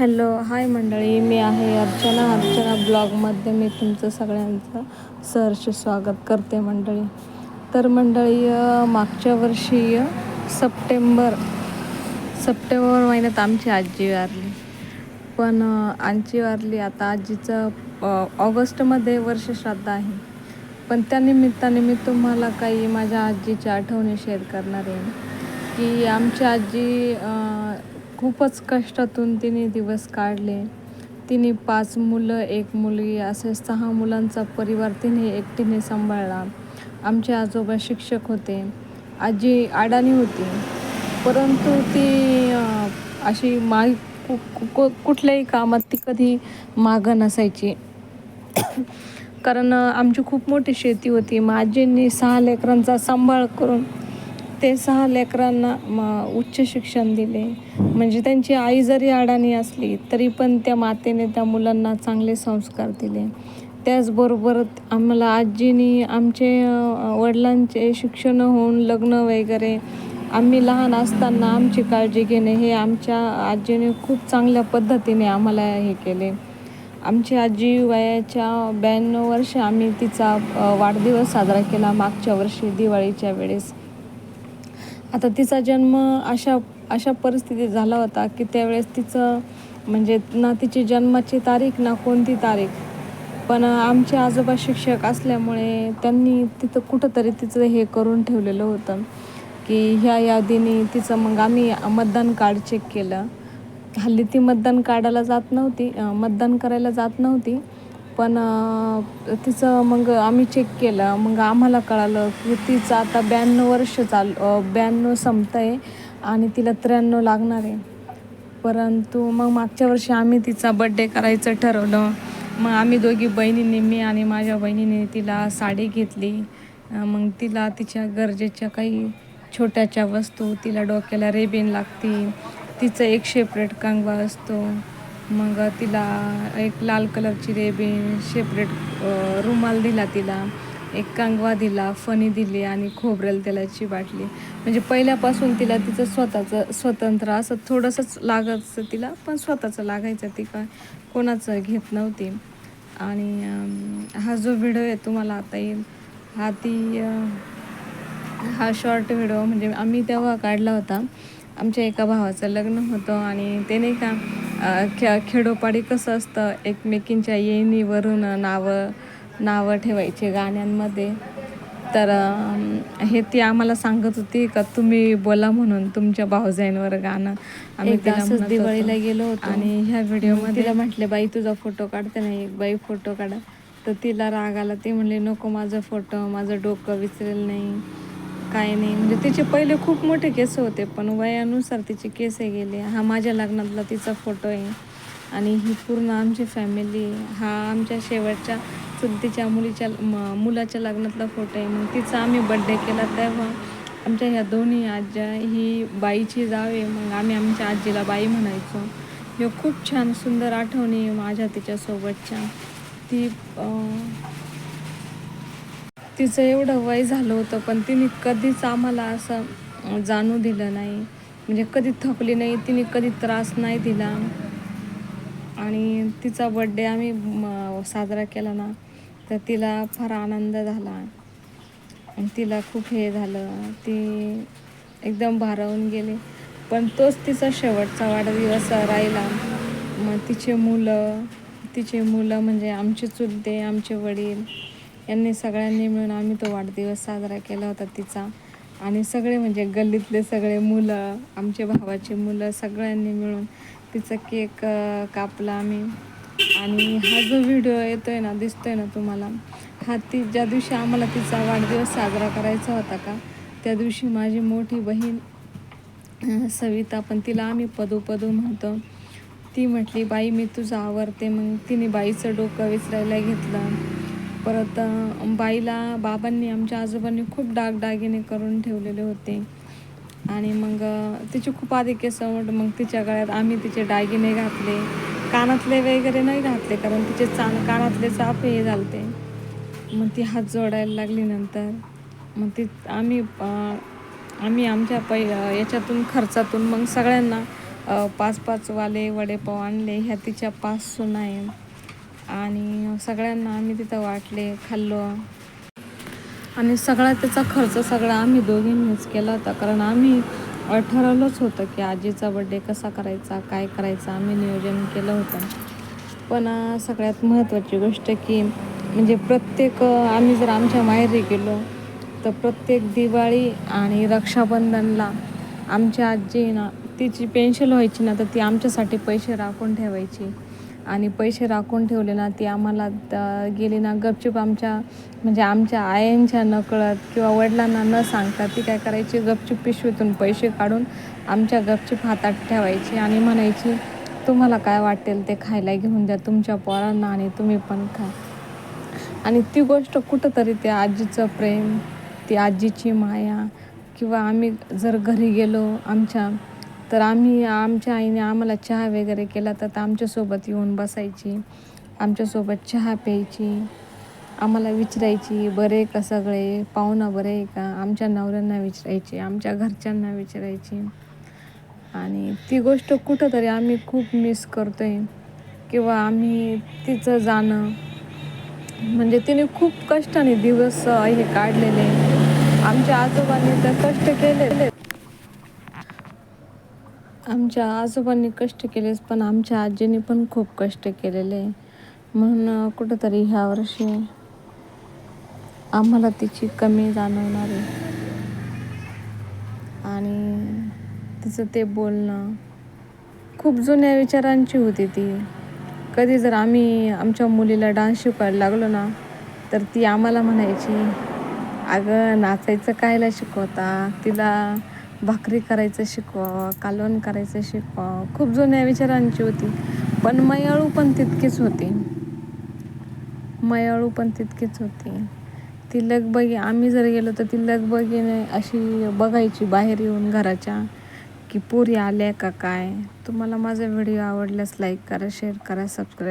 Hello hi मंडळी मी आहे अर्चना. अर्चना ब्लॉगमध्ये मी तुमचं सगळ्यांचं सहर्ष स्वागत करते मंडळी. तर मंडळी मागच्या वर्षी सप्टेंबर सप्टेंबर महिन्यात आमची आजी वारली. पण आजी वारली आता आजीचं ऑगस्टमध्ये वर्षश्राद्ध आहे. पण त्या निमित्ताने मी तुम्हाला काही माझ्या आजीच्या आठवणी शेअर करणार आहे. की आमची आजी खूपच कष्टातून तिने दिवस काढले. तिने पाच मुलं एक मुलगी असे सहा मुलांचा परिवार तिने एकटीने सांभाळला. आमचे आजोबा शिक्षक होते. आजी अडाणी होती. परंतु ती अशी मा कु- कु- कुठल्याही कामात ती कधी मागं नसायची. कारण आमची खूप मोठी शेती होती. मग सहा लेकरांचा सांभाळ करून ते सहा लेकरांना म उच्च शिक्षण दिले. म्हणजे त्यांची आई जरी अडाणी असली तरी पण त्या मातेने त्या मुलांना चांगले संस्कार दिले. त्याचबरोबर आम्हाला आजीनी आमचे वडिलांचे शिक्षण होऊन लग्न वगैरे आम्ही लहान असताना आमची काळजी घेणे हे आमच्या आजीने खूप चांगल्या पद्धतीने आम्हाला हे केले. आमची आजी वयाच्या ब्याण्णव वर्ष आम्ही तिचा वाढदिवस साजरा केला मागच्या वर्षी दिवाळीच्या वेळेस. आता तिचा जन्म अशा अशा परिस्थितीत झाला होता की त्यावेळेस तिचं म्हणजे ना तिची जन्माची तारीख ना कोणती तारीख. पण आमचे आजोबा शिक्षक असल्यामुळे त्यांनी तिथं कुठंतरी तिचं हे करून ठेवलेलं होतं की ह्या यादीने तिचं मग आम्ही मतदान कार्ड चेक केलं. हल्ली ती मतदान काढायला जात नव्हती मतदान करायला जात नव्हती. पण तिचं मग आम्ही चेक केलं. मग आम्हाला कळालं की तिचं आता ब्याण्णव वर्ष चाल ब्याण्णव संपत आहे आणि तिला त्र्याण्णव लागणार आहे. परंतु मग मागच्या वर्षी आम्ही तिचा बड्डे करायचं ठरवलं. मग आम्ही दोघी बहिणींनी मी आणि माझ्या बहिणीने तिला साडी घेतली. मग तिला तिच्या गरजेच्या काही छोट्याच्या वस्तू तिला डोक्याला रेबीन लागती तिचं एक शेपरेट कंगवा असतो. मग तिला एक लाल कलरची रेबीन शेपरेट रुमाल दिला तिला एक कांगवा दिला फणी दिली आणि खोबरेल तेलाची बाटली. म्हणजे पहिल्यापासून तिला तिचं स्वतःचं स्वतंत्र असं थोडंसंच लागायचं तिला पण स्वतःचं लागायचं ती काय कोणाचं घेत नव्हती. आणि हा जो व्हिडिओ आहे तुम्हाला आता येईल हा ती हा शॉर्ट व्हिडिओ म्हणजे आम्ही तेव्हा काढला होता. आमच्या एका भावाचं लग्न होतं आणि ते नाही का खे खेडोपाडी कसं असतं? एकमेकींच्या येणीवरून नावं नावं ठेवायचे गाण्यांमध्ये. तर हे ती आम्हाला सांगत होती का तुम्ही बोला म्हणून तुमच्या भाऊजाईंवर गाणं. आम्ही तिला. दिवाळीला गेलो होतो. आणि ह्या व्हिडिओमध्ये तिला म्हटले बाई तुझा फोटो काढते ना एक बाई फोटो काढा. तर तिला राग आला. ती म्हणली नको माझा फोटो माझं डोकं विसरेल नाही. काय नाही. म्हणजे तिचे पहिले खूप मोठे केस होते पण वयानुसार तिचे केस गेले. हा माझ्या लग्नातला तिचा फोटो आहे. आणि ही पूर्ण आमची फॅमिली हा आमच्या शेवटच्या तिच्या मुलीच्या म- मुलाच्या लग्नातला फोटो आहे. मग तिचा आम्ही बड्डे केला तेव्हा आमच्या ह्या दोन्ही आज्या ही बाईची जाव आहे. मग आम्ही आमच्या आजीला बाई म्हणायचो. हे खूप छान सुंदर आठवणी आहे माझ्या तिच्यासोबतच्या. ती तिचं एवढं वय झालं होतं पण तिने कधीच आम्हाला असं जाणू दिलं नाही. म्हणजे कधी थकली नाही तिने कधी त्रास नाही दिला. आणि तिचा बड्डे आम्ही साजरा केला ना तर तिला फार आनंद झाला. आणि तिला खूप हे झालं. ती एकदम भारावून गेली. पण तोच तिचा शेवटचा वाढदिवस राहिला. मग तिचे मुलं तिचे मुलं म्हणजे आमचे चुलते आमचे वडील यांनी सगळ्यांनी मिळून आम्ही तो वाढदिवस साजरा केला होता तिचा. आणि सगळे म्हणजे गल्लीतले सगळे मुलं आमचे भावाचे मुलं सगळ्यांनी मिळून तिचा केक कापला आम्ही. आणि हा जो व्हिडिओ येतोय ना दिसतोय ना तुम्हाला हा ती ज्या दिवशी आम्हाला तिचा वाढदिवस साजरा करायचा होता का त्या दिवशी माझी मोठी बहीण सविता पण तिला आम्ही पदू पदू म्हणतो. ती म्हटली बाई मी तुझं आवडते मग तिने बाईचं डोकं विसरायला घेतलं. परत बाईला बाबांनी आमच्या आजोबांनी खूप डागडागिने करून ठेवलेले होते. आणि मग तिचे खूप आधी केस मग तिच्या गळ्यात आम्ही तिचे दागिने घातले. कानातले वगैरे नाही घातले कारण तिचे चान कानातले चाप हे झालते. मग ती हात जोडायला लागली नंतर. मग ती आम्ही आम्ही आमच्या पै याच्यातून खर्चातून मग सगळ्यांना पाच पाचवाले वडेपाव आणले. ह्या तिच्या पाच सुना आहे आणि सगळ्यांना आम्ही तिथं वाटले खाल्लो. आणि सगळा त्याचा खर्च सगळा आम्ही दोघींनीच केला होता. कारण आम्ही ठरवलंच होतं की आजीचा बड्डे कसा करायचा काय करायचा आम्ही नियोजन केलं होतं. पण सगळ्यात महत्त्वाची गोष्ट की म्हणजे प्रत्येक आम्ही जर आमच्या माहेरी गेलो तर प्रत्येक दिवाळी आणि रक्षाबंधनला आमच्या आजी ना तिची पेन्शन व्हायची ना तर ती आमच्यासाठी पैसे राखून ठेवायची. आणि पैसे राखून ठेवले ना ती आम्हाला गेली ना गपचूप आमच्या म्हणजे आमच्या आयांच्या नकळत किंवा वडिलांना न सांगता ती काय करायची गपचूप पिशवीतून पैसे काढून आमच्या गपचूप हातात ठेवायची आणि म्हणायची तुम्हाला काय वाटेल ते खायला घेऊन द्या तुमच्या पोरांना आणि तुम्ही पण खा. आणि ती गोष्ट कुठंतरी त्या आजीचं प्रेम ती आजीची माया किंवा आम्ही जर घरी गेलो आमच्या तर आम्ही आमच्या आईने आम्हाला चहा वगैरे केला तर आमच्यासोबत येऊन बसायची आमच्यासोबत चहा प्यायची आम्हाला विचारायची बरे का सगळे? पाहुणा बरे आहे का? आमच्या नवऱ्यांना विचारायची आमच्या घरच्यांना विचारायची. आणि ती गोष्ट कुठंतरी आम्ही खूप मिस करतो आहे किंवा आम्ही तिचं जाणं म्हणजे तिने खूप कष्टाने दिवस हे काढलेले. आमच्या आजोबांनी तर कष्ट केलेले आमच्या आजोबांनी कष्ट केलेच पण आमच्या आजीने पण खूप कष्ट केलेले. म्हणून कुठंतरी ह्या वर्षी आम्हाला तिची कमी जाणवणार आहे. आणि तिचं ते बोलणं खूप जुन्या विचारांची होती ती. कधी जर आम्ही आमच्या मुलीला डान्स शिकवायला लागलो ना तर ती आम्हाला म्हणायची अगं नाचायचं कायला शिकवता? तिला भाकरी करायचं शिकवा कालवण करायचं शिकवा खूप जुन्या विचारांची होती. पण मयाळू पण तितकीच होती. मयाळू पण तितकीच होती. ती लगबगी आम्ही जर गेलो तर ती लगबगीने अशी बघायची बाहेर येऊन घराच्या की पुरी आल्या का काय. तुम्हाला माझा व्हिडिओ आवडल्यास लाईक करा शेअर करा सबस्क्राईब